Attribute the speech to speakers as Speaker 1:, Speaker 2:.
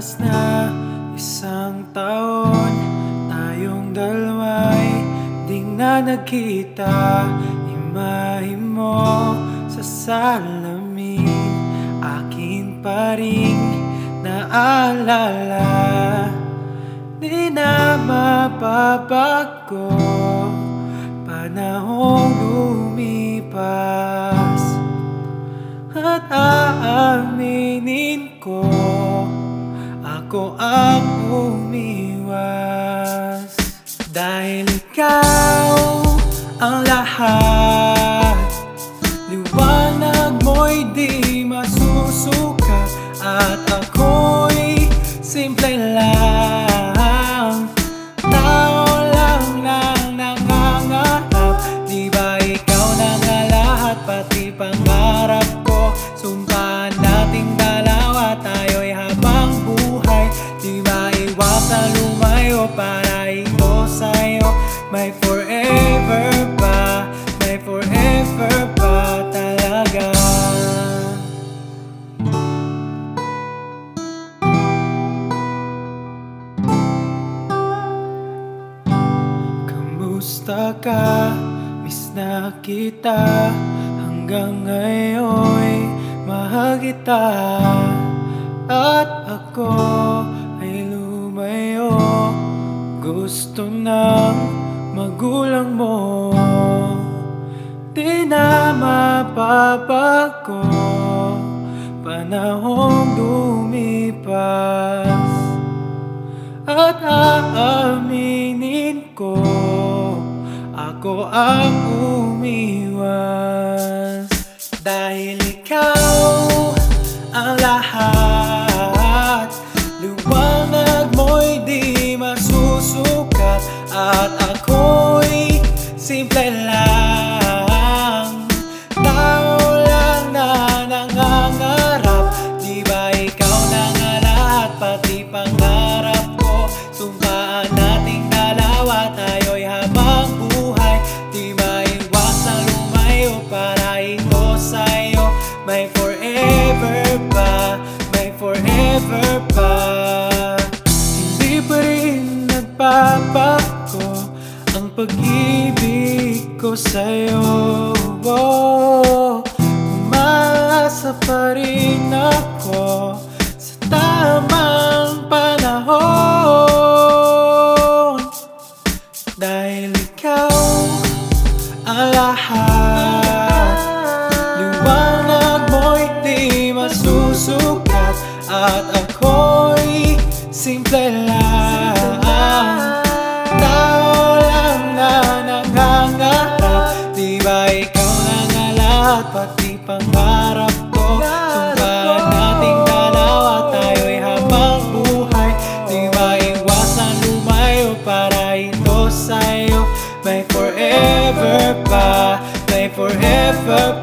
Speaker 1: Lumipas na isang taon Tayong dalawa'y di na nagkita Imahe mo sa salamin Akin pa rin naalala Di na mapapago Panahong lumipas At aaminin ko Ako ang umiwas. Dahil ikaw ang lahat. Liwanag mo'y di masusukat At ako'y simple lang Para ito sa'yo May forever pa May forever pa talaga. Kamusta ka? Miss na kita. Hanggang ngayon mahal kita Gusto ng magulang mo. Di na mapapago Panahong lumipas. At aaminin ko Ako ang umiwas. Dahil ikaw ang lahat simple lang. Tao lang na nangangarap. Di ba ikaw na nga lahat? Pati pangarap ko. Sumpaan nating dalawa. Tayo'y habang buhay. Di maiwasang lumayo Para ito sa'yo? May forever pa. May forever pa. Hindi pa rin nagpapago Ang pag-ibig ko sa'yo oh, Umaasa pa rin ako Sa tamang panahon. Dahil ikaw ang lahat. Liwanag mo'y di masusukat At ako'y simple Pati pangarap ko. Sumpaan nating dalawa Tayo'y habang buhay. Di maiwasan lumayo Para ito sa'yo. May forever pa May forever